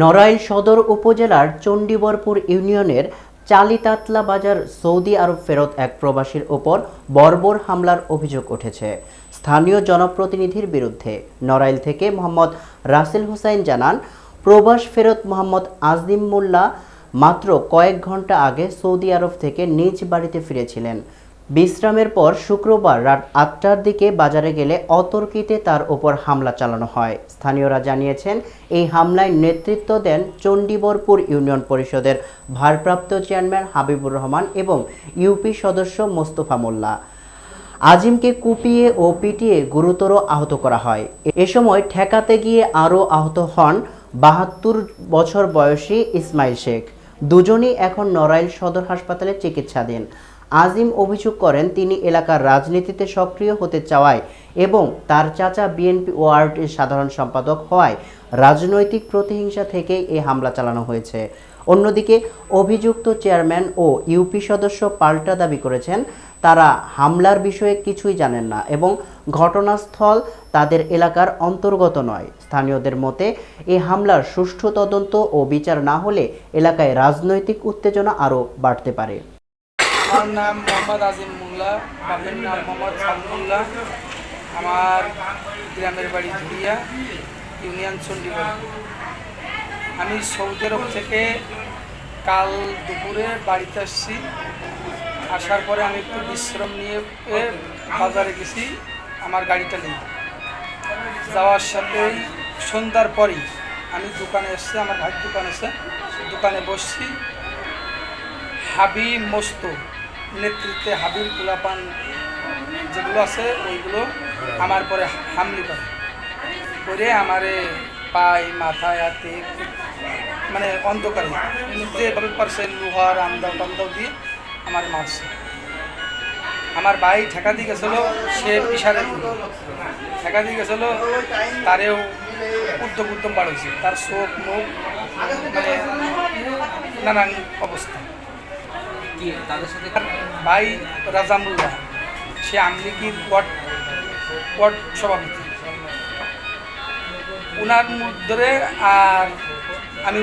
নড়াইল সদর উপজেলার চণ্ডীবরপুর ইউনিয়নের চালিতাতলা বাজার সৌদি আরব ফেরত এক প্রবাসীর ওপর বর্বর হামলার অভিযোগ উঠেছে। স্থানীয় জনপ্রতিনিধির বিরুদ্ধে নড়াইল থেকে মোহাম্মদ রাসেল হুসাইন জানান, প্রবাস ফেরত মোহাম্মদ আজিম মোল্লা মাত্র কয়েক ঘণ্টা আগে সৌদি আরব থেকে নিজ বাড়িতে ফিরেছিলেন। বিশ্রামের পর শুক্রবার রাত আটটার দিকে বাজারে গেলে অতর্কিতে তার ওপর হামলা চালানো হয়। স্থানীয়রা জানিয়েছেন, এই হামলায় নেতৃত্ব দেন চণ্ডীবরপুর ইউনিয়ন পরিষদের ভারপ্রাপ্ত চেয়ারম্যান হাবিবুর রহমান এবং ইউপি সদস্য মোস্তফা মোল্লা। আজিমকে কুপিয়ে ও পিটিয়ে গুরুতর আহত করা হয়। এ সময় ঠেকাতে গিয়ে আরও আহত হন বাহাত্তর বছর বয়সী ইসমাইল শেখ। দুজনই এখন নড়াইল সদর হাসপাতালে চিকিৎসাধীন। আজিম অভিযোগ করেন, তিনি এলাকার রাজনীতিতে সক্রিয় হতে চাওয়ায় এবং তার চাচা বিএনপি ওয়ার্ডের সাধারণ সম্পাদক হওয়ায় রাজনৈতিক প্রতিহিংসা থেকেই এই হামলা চালানো হয়েছে। অন্যদিকে, অভিযুক্ত চেয়ারম্যান ও ইউপি সদস্য পাল্টা দাবি করেছেন, তারা হামলার বিষয়ে কিছুই জানেন না এবং ঘটনাস্থল তাদের এলাকার অন্তর্গত নয়। স্থানীয়দের মতে এই হামলার সুষ্ঠু তদন্ত ও বিচার না হলে এলাকায় রাজনৈতিক উত্তেজনা আরও বাড়তে পারে। আমার নাম মোহাম্মদ আজিম মোল্লা, বাপের নাম মোহাম্মদ আমার গ্রামের বাড়ি ধুরিয়া ইউনিয়ন চণ্ডীগড় আমি সৌদি আরব থেকে কাল দুপুরে বাড়িতে আসছি। আসার পরে আমি একটু বিশ্রাম নিয়ে বাজারে গেছি। আমার গাড়িটা নিয়ে যাওয়ার সাথেই সন্ধ্যার পরেই আমি দোকানে এসছি, আমার ভাইয়ের দোকান আছে। দোকানে বসছি। হাবি মস্ত নেতৃত্বে হাবির কুলাপান যেগুলো আছে, ওইগুলো আমার পরে হামলি করে। করে আমারে পায়ে মাথায় হাতে মানে অন্ধকারে যেভাবে পারছে লোহার আমদাও টামদাও দিয়ে আমার মারছে। আমার ভাই ঠেকা দিয়ে গেছিল সে পিসারে ঠেকা দিয়ে গেছিল তারেও উদ্যম উদ্যম বাড়ছে তার চোখ মুখ মানে নানান অবস্থা। তাদের সাথে ভাই রাজামুল্লাহ সে আমলিগির ওয়ার্ড ওয়ার্ড সভাপতি। উনার মধ্যে আর আমি